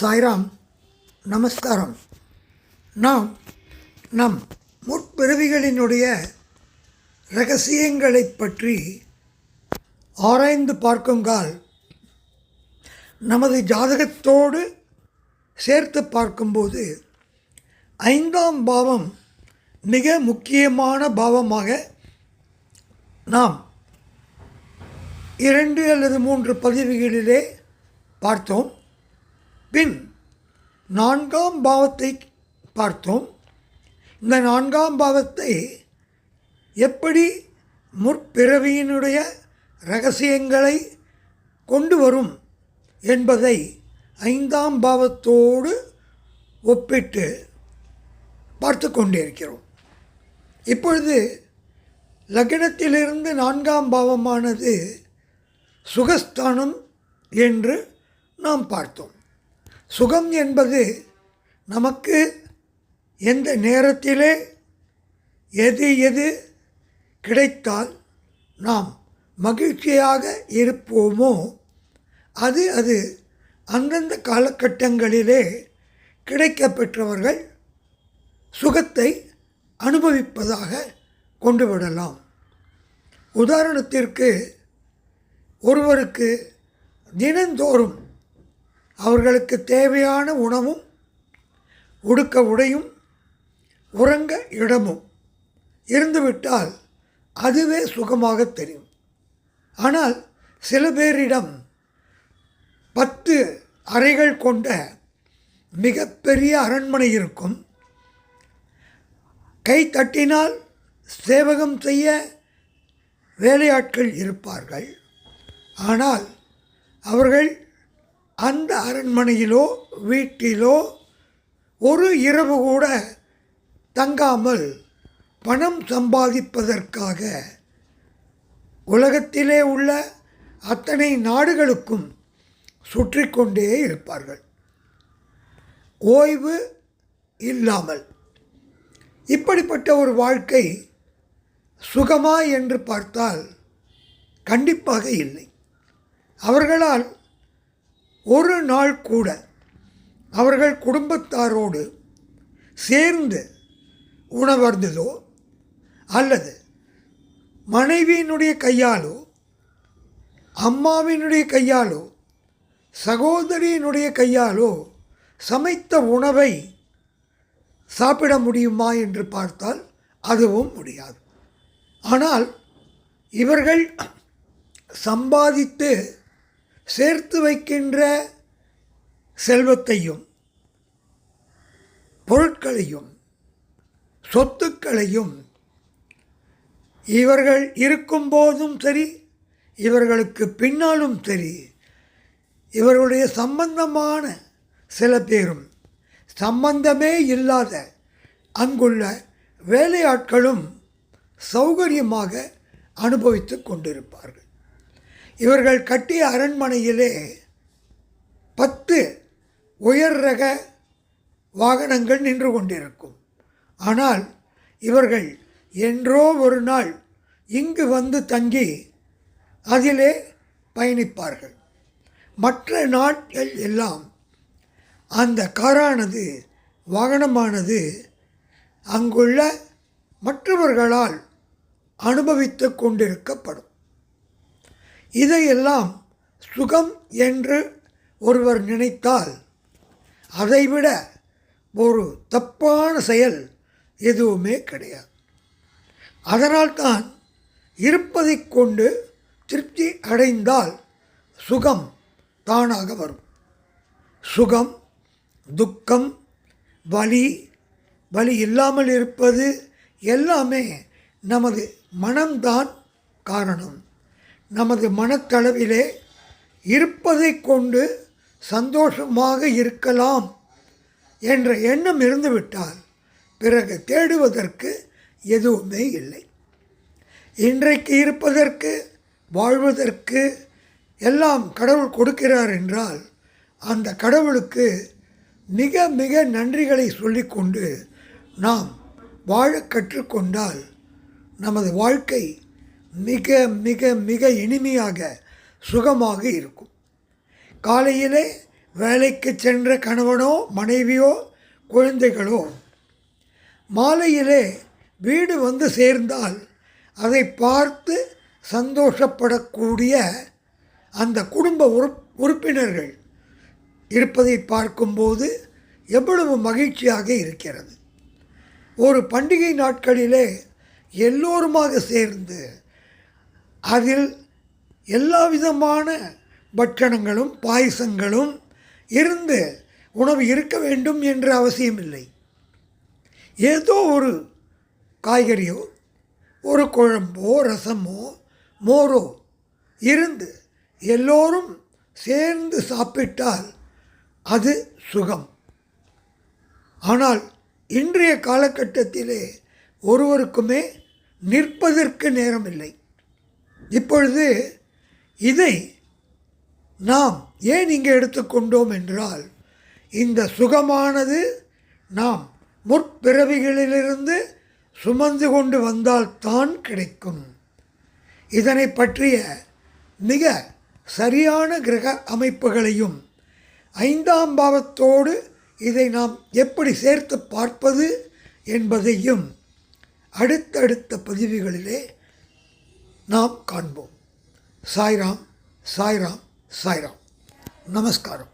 சாய்ராம் நமஸ்காரம். நாம் நம் முற்பிறவிகளினுடைய ரகசியங்களைப் பற்றி ஆராய்ந்து பார்க்குங்கால் நமது ஜாதகத்தோடு சேர்த்து பார்க்கும்போது ஐந்தாம் பாவம் மிக முக்கியமான பாவமாக நாம் இரண்டு அல்லது மூன்று பதிவுகளிலே பார்த்தோம். பின் நான்காம் பாவத்தை பார்த்தோம். இந்த நான்காம் பாவத்தை எப்படி முற்பிறவியினுடைய ரகசியங்களை கொண்டு வரும் என்பதை ஐந்தாம் பாவத்தோடு ஒப்பிட்டு பார்த்து கொண்டிருக்கிறோம். இப்பொழுது லக்னத்திலிருந்து நான்காம் பாவமானது சுகஸ்தானம் என்று நாம் பார்த்தோம். சுகம் என்பது நமக்கு எந்த நேரத்திலே எது எது கிடைத்தால் நாம் மகிழ்ச்சியாக இருப்போமோ அது அது அந்தந்த காலகட்டங்களிலே கிடைக்கப்பெற்றவர்கள் சுகத்தை அனுபவிப்பதாக கொண்டு விடலாம். உதாரணத்திற்கு ஒருவருக்கு தினந்தோறும் அவர்களுக்கு தேவையான உணவும் உடுக்க உடையும் உறங்க இடமும் இருந்துவிட்டால் அதுவே சுகமாக தெரியும். ஆனால் சில பேரிடம் பத்து அறைகள் கொண்ட மிகப்பெரிய அரண்மனை இருக்கும். கை தட்டினால் சேவகம் செய்ய வேலையாட்கள் இருப்பார்கள். ஆனால் அவர்கள் அந்த அரண்மனையிலோ வீட்டிலோ ஒரு இரவு கூட தங்காமல் பணம் சம்பாதிப்பதற்காக உலகத்திலே உள்ள அத்தனை நாடுகளுக்கும் சுற்றி கொண்டே இருப்பார்கள். ஓய்வு இல்லாமல். இப்படிப்பட்ட ஒரு வாழ்க்கை சுகமா என்று பார்த்தால் கண்டிப்பாக இல்லை. அவர்களால் ஒரு நாள் கூட அவர்கள் குடும்பத்தாரோடு சேர்ந்து உணவருந்ததோ அல்லது மனைவியினுடைய கையாலோ அம்மாவினுடைய கையாலோ சகோதரியினுடைய கையாலோ சமைத்த உணவை சாப்பிட முடியுமா என்று பார்த்தால் அதுவும் முடியாது. ஆனால் இவர்கள் சம்பாதித்து சேர்த்து வைக்கின்ற செல்வத்தையும் பொருட்களையும் சொத்துக்களையும் இவர்கள் இருக்கும்போதும் சரி இவர்களுக்கு பின்னாலும் சரி இவர்களுடைய சம்பந்தமான சில பேரும் சம்பந்தமே இல்லாத அங்குள்ள வேலையாட்களும் சௌகரியமாக அனுபவித்து கொண்டிருப்பார்கள். இவர்கள் கட்டிய அரண்மனையிலே பத்து உயர் ரக வாகனங்கள் நின்று கொண்டிருக்கும். ஆனால் இவர்கள் என்றோ ஒரு நாள் இங்கு வந்து தங்கி அதிலே பயணிப்பார்கள். மற்ற நாட்கள் எல்லாம் அந்த காரானது வாகனமானது அங்குள்ள மற்றவர்களால் அனுபவித்து கொண்டிருக்கப்படும். இதையெல்லாம் சுகம் என்று ஒருவர் நினைத்தால் அதைவிட ஒரு தப்பான செயல் எதுவுமே கிடையாது. அதனால்தான் இருப்பதை கொண்டு திருப்தி அடைந்தால் சுகம் தானாக வரும். சுகம் துக்கம் வலி வலி இல்லாமல் இருப்பது எல்லாமே நமது மனம்தான் காரணம். நமது மனத்தளவிலே இருப்பதை கொண்டு சந்தோஷமாக இருக்கலாம் என்ற எண்ணம் இருந்துவிட்டால் பிறகு தேடுவதற்கு எதுவுமே இல்லை. இன்றைக்கு இருப்பதற்கு வாழ்வதற்கு எல்லாம் கடவுள் கொடுக்கிறார் என்றால் அந்த கடவுளுக்கு மிக மிக நன்றிகளை சொல்லிக்கொண்டு நாம் வாழ கற்றுக்கொண்டால் நமது வாழ்க்கை மிக மிக மிக இனிமையாக சுகமாக இருக்கும். காலையிலே வேலைக்கு சென்ற கணவனோ மனைவியோ குழந்தைகளோ மாலையிலே வீடு வந்து சேர்ந்தால் அதை பார்த்து சந்தோஷப்படக்கூடிய அந்த குடும்ப உறுப் உறுப்பினர்கள் இருப்பதை பார்க்கும்போது எவ்வளவு மகிழ்ச்சியாக இருக்கிறது. ஒரு பண்டிகை நாட்களிலே எல்லோருமாக சேர்ந்து அதில் எல்லா விதமான பட்சணங்களும் பாயசங்களும் இருந்து உணவு இருக்க வேண்டும் என்ற அவசியமில்லை. ஏதோ ஒரு காய்கறியோ ஒரு குழம்போ ரசமோ மோரோ இருந்து எல்லோரும் சேர்ந்து சாப்பிட்டால் அது சுகம். ஆனால் இன்றைய காலகட்டத்திலே ஒருவருக்குமே நிற்பதற்கு நேரமில்லை. இப்பொழுது இதை நாம் ஏன் இங்கே எடுத்துக்கொண்டோம் என்றால் இந்த சுகமானது நாம் முற்பிறவிகளிலிருந்து சுமந்து கொண்டு வந்தால்தான் கிடைக்கும். இதனை பற்றிய மிக சரியான கிரக அமைப்புகளையும் ஐந்தாம் பாவத்தோடு இதை நாம் எப்படி சேர்த்து பார்ப்பது என்பதையும் அடுத்தடுத்த பதிவுகளிலே நாம் காண்போம். சாய்ராம் சாய்ராம் சாய்ராம். நமஸ்காரம்.